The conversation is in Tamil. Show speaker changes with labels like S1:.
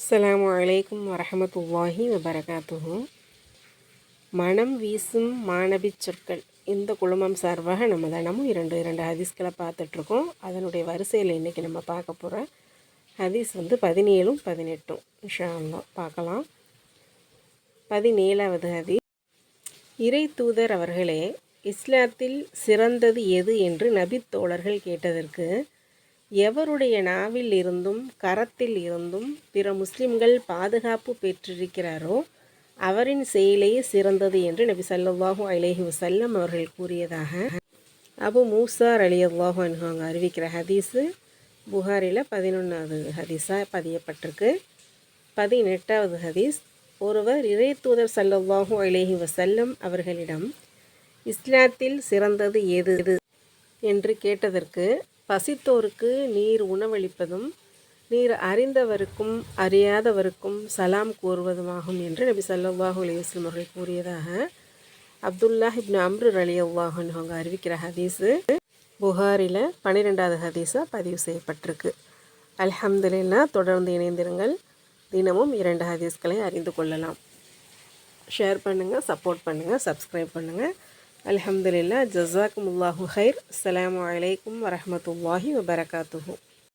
S1: அஸ்லாம் அலைக்கும் வரமத்துல்லாஹி வபரகாத்துஹு. மனம் வீசும் மாணவி சொற்கள் இந்த குழுமம் சார்பாக நம்ம தினமும் இரண்டு இரண்டு ஹதீஸ்களை பார்த்துட்ருக்கோம். அதனுடைய வரிசையில் இன்றைக்கி நம்ம பார்க்க போகிற ஹதீஸ் வந்து பதினேழும் பதினெட்டும். இன்ஷா பார்க்கலாம். பதினேழாவது ஹதீஸ். இறை தூதர் அவர்களே இஸ்லாத்தில் சிறந்தது எது என்று நபித் தோழர்கள் கேட்டதற்கு எவருடைய நாவில் இருந்தும் கரத்தில் இருந்தும் பிற முஸ்லிம்கள் பாதுகாப்பு பெற்றிருக்கிறாரோ அவரின் செயலே சிறந்தது என்று நபி சல்லாஹூ அலேஹி வசல்லம் அவர்கள் கூறியதாக அபு மூசார் அலி அல்லாஹூ அவங்க அறிவிக்கிற ஹதீஸு புகாரில் பதினொன்றாவது ஹதீஸாக பதியப்பட்டிருக்கு. பதினெட்டாவது ஹதீஸ் ஒருவர் இறை தூதர் சல்லாஹூ அலேஹி வசல்லம் அவர்களிடம் இஸ்லாத்தில் சிறந்தது எது? என்று கேட்டதற்கு பசித்தோருக்கு நீர் உணவளிப்பதும் நீர் அறிந்தவருக்கும் அறியாதவருக்கும் சலாம் கூறுவதுமாகும் என்று நபி சல்லாஹூ அலைஹி அவர்கள் கூறியதாக அப்துல்லாஹ் இப்னு அம்ரு அலி அல்லாஹன் அவங்க அறிவிக்கிற ஹதீஸு புகாரில் பன்னிரெண்டாவது ஹதீஸாக பதிவு செய்யப்பட்டிருக்கு. அல்ஹம்துலில்லாஹ் தொடர்ந்து இணைந்திருங்கள். தினமும் இரண்டு ஹதீஸ்களை அறிந்து கொள்ளலாம். ஷேர் பண்ணுங்கள் சப்போர்ட் பண்ணுங்கள் சப்ஸ்கிரைப் பண்ணுங்கள் الحمد لله جزاكم الله خير السلام عليكم ورحمة الله وبركاته